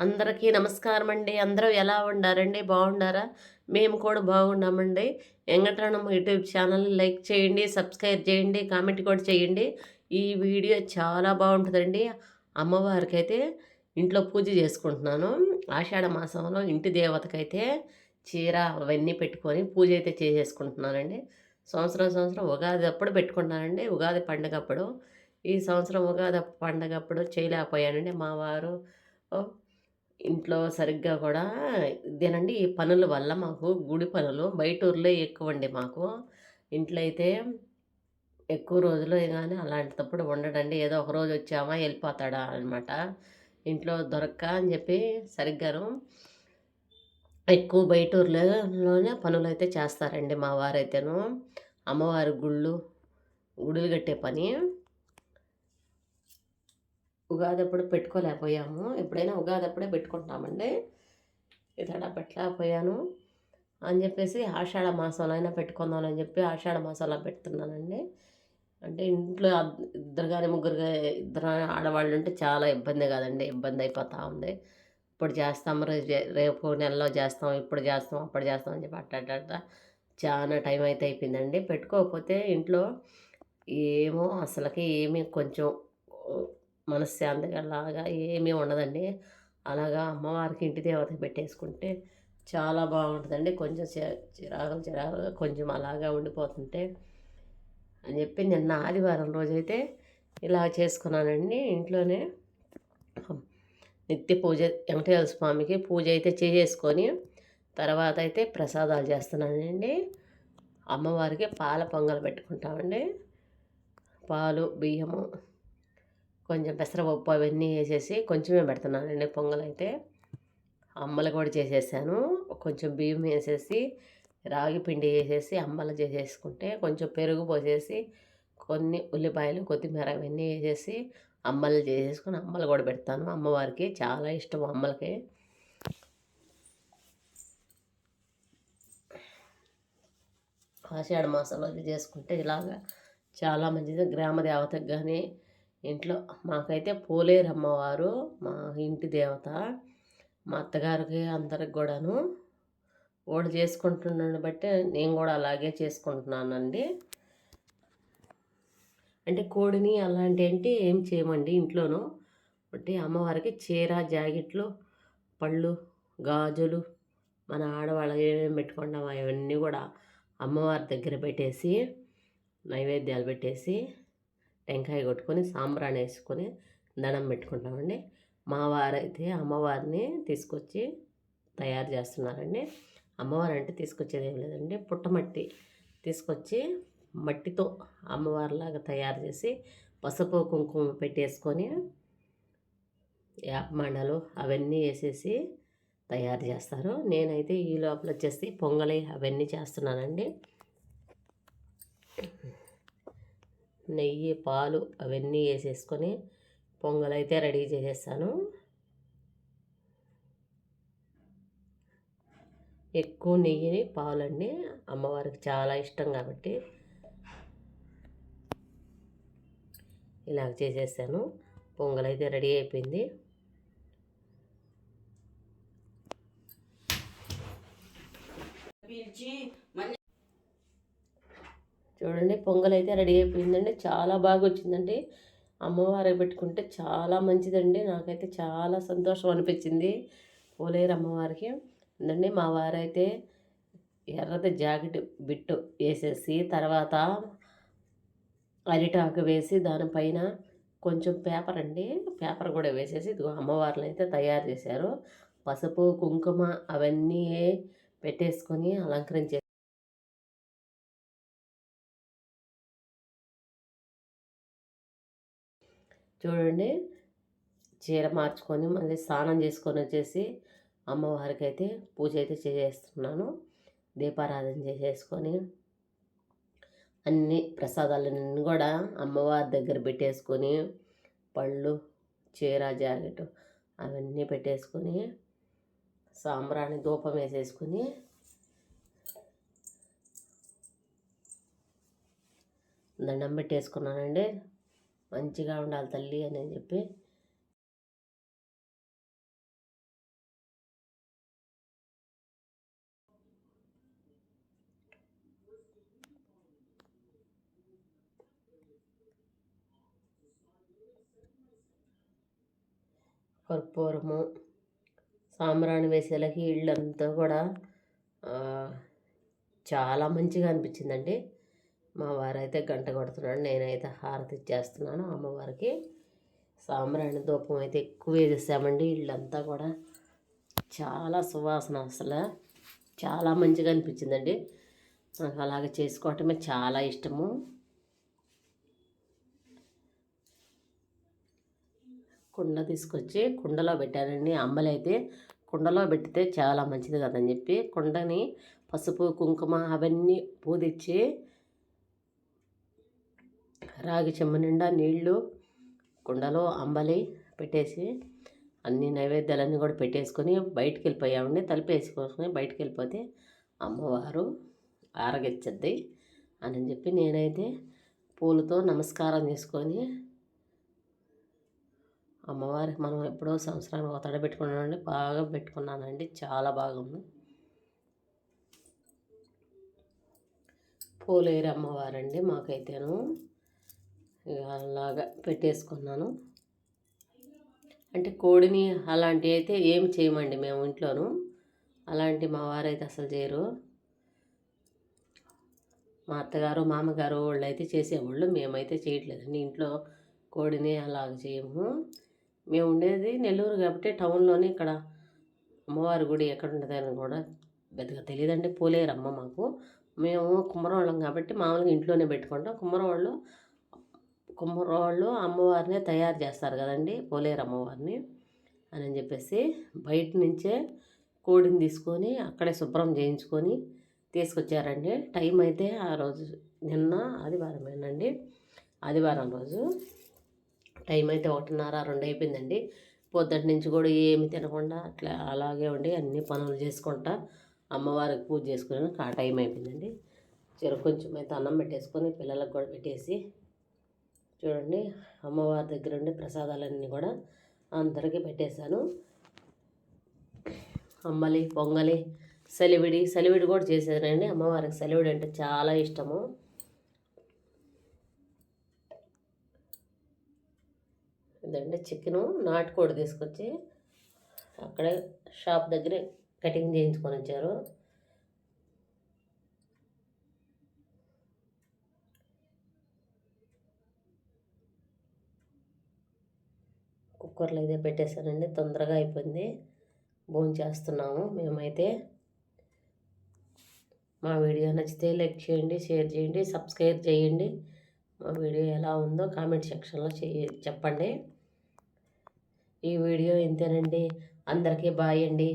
అందరికీ నమస్కారం అండి అందరూ ఎలా ఉండారండి? బాగుండారా? మేము కూడా బాగున్నామండి. వెంకటరణం యూట్యూబ్ ఛానల్ లైక్ చేయండి సబ్స్క్రైబ్ చేయండి కామెంట్ కూడా చేయండి. ఈ వీడియో చాలా బాగుంటుందండి. అమ్మవారికి అయితే ఇంట్లో పూజ చేసుకుంటున్నాను. ఆషాఢ మాసంలో ఇంటి దేవతకైతే చీర అవన్నీ పెట్టుకొని పూజ అయితే చేసేసుకుంటున్నానండి. సంవత్సరం సంవత్సరం ఉగాది అప్పుడు పెట్టుకుంటున్నానండి. ఉగాది పండుగ అప్పుడు ఈ సంవత్సరం ఉగాది పండుగ అప్పుడు చేయలేకపోయానండి. మా వారు ఇంట్లో సరిగ్గా కూడా ఇదేనండి ఈ పనుల వల్ల మాకు గుడి పనులు బయట ఊర్లో ఎక్కువ అండి మాకు. ఇంట్లో అయితే ఎక్కువ రోజులు కానీ అలాంటిటప్పుడు ఉండడండి. ఏదో ఒక రోజు వచ్చామా వెళ్ళిపోతాడా అనమాట ఇంట్లో దొరక్క అని చెప్పి సరిగ్గాను ఎక్కువ బయట ఊర్లలోనే పనులు అయితే చేస్తారండి మా వారైతేను. అమ్మవారి గుళ్ళు గుడులు కట్టే పని. ఉగాది అప్పుడు పెట్టుకోలేకపోయాము. ఎప్పుడైనా ఉగాది అప్పుడే పెట్టుకుంటామండి ఇతడ పెట్టలేకపోయాను అని చెప్పేసి ఆషాఢ మాసంలో అయినా పెట్టుకుందాం అని చెప్పి ఆషాఢ మాసంలో పెడుతున్నానండి. అంటే ఇంట్లో ఇద్దరు కానీ ముగ్గురు ఇద్దరు ఆడవాళ్ళు ఉంటే చాలా ఇబ్బంది కాదండి. ఇబ్బంది అయిపోతూ ఉంది. ఇప్పుడు చేస్తాం రేపు నెలలో చేస్తాం ఇప్పుడు చేస్తాం అప్పుడు చేస్తాం అని చెప్పి అట్ట చాలా టైం అయితే అయిపోయిందండి. పెట్టుకోకపోతే ఇంట్లో ఏమో అసలుకి ఏమీ కొంచెం మనశ్శాంతిగా లాగా ఏమీ ఉండదండి. అలాగా అమ్మవారికి ఇంటి దేవత పెట్టేసుకుంటే చాలా బాగుంటుందండి. కొంచెం చిరాకులు చిరాకులుగా కొంచెం అలాగా ఉండిపోతుంటే అని చెప్పి నిన్న ఆదివారం రోజైతే ఇలా చేసుకున్నానండి. ఇంట్లోనే నిత్య పూజ వెంకటేశ్వర స్వామికి పూజ అయితే చేసేసుకొని తర్వాత అయితే ప్రసాదాలు చేస్తున్నానండి. అమ్మవారికి పాల పొంగలు పెట్టుకుంటామండి. పాలు బియ్యము కొంచెం పెసరపప్పు అవన్నీ వేసేసి కొంచెమే పెడుతున్నానండి పొంగల్ అయితే అమ్మలు కూడా చేసేసాను. కొంచెం బియ్యం వేసేసి రాగి పిండి వేసేసి అమ్మలు చేసేసుకుంటే కొంచెం పెరుగు పోసేసి కొన్ని ఉల్లిపాయలు కొత్తిమీర అవన్నీ వేసేసి అమ్మలు చేసేసుకుని అమ్మలు కూడా పెడతాను. అమ్మవారికి చాలా ఇష్టం అమ్మలకి. ఆషాఢ మాసంలో చేసుకుంటే ఇలాగా చాలా మంచిది. గ్రామ దేవతకు కానీ ఇంట్లో మాకైతే పోలేరు అమ్మవారు మా ఇంటి దేవత మా అత్తగారికి అందరికి కూడాను ఓడి చేసుకుంటున్నాను బట్టి నేను కూడా అలాగే చేసుకుంటున్నానండి. అంటే కోడిని అలాంటి ఏంటి ఏం చేయమండి ఇంట్లోనూ? అంటే అమ్మవారికి చీర జాకెట్లు పళ్ళు గాజులు మన ఆడవాళ్ళకి ఏమేమి పెట్టుకున్నామో అవన్నీ కూడా అమ్మవారి దగ్గర పెట్టేసి నైవేద్యాలు పెట్టేసి టెంకాయ కొట్టుకొని సాంబ్రాణి వేసుకొని దండం పెట్టుకుంటామండి. మా వారైతే అమ్మవారిని తీసుకొచ్చి తయారు చేస్తున్నారండి. అమ్మవారు అంటే తీసుకొచ్చేది ఏం లేదండి. పుట్టమట్టి తీసుకొచ్చి మట్టితో అమ్మవారిలాగా తయారు చేసి పసుపు కుంకుమ పెట్టేసుకొని యాపమండలు అవన్నీ వేసేసి తయారు చేస్తారు. నేనైతే ఈ లోపల వచ్చేసి పొంగలి అవన్నీ చేస్తున్నానండి. నెయ్యి పాలు అవన్నీ వేసేసుకొని పొంగలైతే రెడీ చేసేస్తాను. ఎక్కువ నెయ్యిని పాలండి అమ్మవారికి చాలా ఇష్టం కాబట్టి ఇలా చేసేసాను పొంగలైతే రెడీ అయిపోయింది. పిలిచి చూడండి పొంగల్ అయితే రెడీ అయిపోయిందండి. చాలా బాగా వచ్చిందండి అమ్మవారి పెట్టుకుంటే చాలా మంచిదండి. నాకైతే చాలా సంతోషం అనిపించింది. పోలేరు అమ్మవారికి. ఉందండి మా వారైతే ఎర్రది జాకెట్ బిట్టు వేసేసి తర్వాత అరిటాకు వేసి దానిపైన కొంచెం పేపర్ అండి. పేపర్ కూడా వేసేసి ఇదిగో అమ్మవార్లు అయితే తయారు చేశారు. పసుపు కుంకుమ అవన్నీ పెట్టేసుకొని అలంకరించే చూడండి. చీర మార్చుకొని మళ్ళీ స్నానం చేసుకొని వచ్చేసి అమ్మవారికి అయితే పూజ అయితే చేసేస్తున్నాను. దీపారాధన చేసేసుకొని అన్ని ప్రసాదాలన్నీ కూడా అమ్మవారి దగ్గర పెట్టేసుకొని పళ్ళు చీర జాకెట్ అవన్నీ పెట్టేసుకొని సాంబ్రాణి ధూపం వేసేసుకొని దండం పెట్టేసుకున్నానండి. మంచిగా ఉండాలి తల్లి అని చెప్పి కర్పూరము సాంబ్రాణి వేసేలకి ఇళ్ళంతా కూడా చాలా మంచిగా అనిపించిందండి. మా వారైతే గంట కొడుతున్నాడు నేనైతే హారతి ఇచ్చేస్తున్నాను. అమ్మవారికి సాంబ్రాణి ధూపం అయితే ఎక్కువ వేసేసామండి ఇళ్ళంతా కూడా చాలా సువాసన అసలు. చాలా మంచిగా అనిపించిందండి. నాకు అలాగ చేసుకోవటమే చాలా ఇష్టము. కుండ తీసుకొచ్చి కుండలో పెట్టానండి. అమ్మలైతే కుండలో పెడితే చాలా మంచిది కదని చెప్పి కుండని పసుపు కుంకుమ అవన్నీ పూదిచ్చి రాగి చెమ్మ నిండా నీళ్ళు కుండలో అంబలి పెట్టేసి అన్ని నైవేద్యాలన్నీ కూడా పెట్టేసుకొని బయటికి వెళ్ళిపోయామండి తలుపేసుకొని బయటికి వెళ్ళిపోతే అమ్మవారు ఆరగిచ్చద్ది అని చెప్పి నేనైతే పూలతో నమస్కారం చేసుకొని అమ్మవారికి మనం ఎప్పుడో సంవత్సరానికి ఒక తడ పెట్టుకున్నానండి బాగా పెట్టుకున్నానండి. చాలా బాగుంది. పూలేరు అమ్మవారండి మాకైతేను. అలాగా పెట్టేసుకున్నాను. అంటే కోడిని అలాంటివి అయితే ఏమి చేయమండి మేము ఇంట్లోను? అలాంటి మా వారైతే అసలు చేయరు. మా అత్తగారు మామగారు వాళ్ళు అయితే చేసేవాళ్ళు. మేమైతే చేయట్లేదండి. ఇంట్లో కోడిని అలాగ చేయము. మేము ఉండేది నెల్లూరు కాబట్టి టౌన్లోనే ఇక్కడ అమ్మవారి గుడి ఎక్కడ అని కూడా పెద్దగా తెలియదండి. పోలేరమ్మ మాకు. మేము కుమ్మరవాళ్ళం కాబట్టి మామూలుగా ఇంట్లోనే పెట్టుకుంటాం. కుమ్మరవాళ్ళు కుమ్మరోళ్ళు అమ్మవారిని తయారు చేస్తారు కదండి పోలేరు అమ్మవారిని అని చెప్పేసి బయట నుంచే కోడిని తీసుకొని అక్కడే శుభ్రం చేయించుకొని తీసుకొచ్చారండి. టైం అయితే ఆ రోజు నిన్న ఆదివారమేనండి ఆదివారం రోజు టైం అయితే ఒకటిన్నర రెండు అయిపోయిందండి. పొద్దుటి నుంచి కూడా ఏమి తినకుండా అట్లా అలాగే ఉండి అన్ని పనులు చేసుకుంటా అమ్మవారికి పూజ చేసుకుని ఆ టైం అయిపోయిందండి. చెరు కొంచెం అయితే అన్నం పెట్టేసుకొని పిల్లలకు కూడా పెట్టేసి చూడండి అమ్మవారి దగ్గర ఉండి ప్రసాదాలన్నీ కూడా అందరికీ పెట్టేశాను. అమ్మలి పొంగలి సలివిడి సలివిడి కూడా చేశానండి అమ్మవారికి సెలివిడి అంటే చాలా ఇష్టము. ఇదండి చికెను నాటుకోడి తీసుకొచ్చి అక్కడే షాప్ దగ్గరే కటింగ్ చేయించుకొని వచ్చారు కుక్కర్లో అయితే పెట్టేశానండి. తొందరగా అయిపోయింది. భోజనం చేస్తున్నాము మేమైతే. మా వీడియో నచ్చితే లైక్ చేయండి షేర్ చేయండి సబ్స్క్రైబ్ చేయండి. మా వీడియో ఎలా ఉందో కామెంట్ సెక్షన్లో చేయ చెప్పండి. ఈ వీడియో ఇంతేనండి. అందరికీ బాయ్ అండి.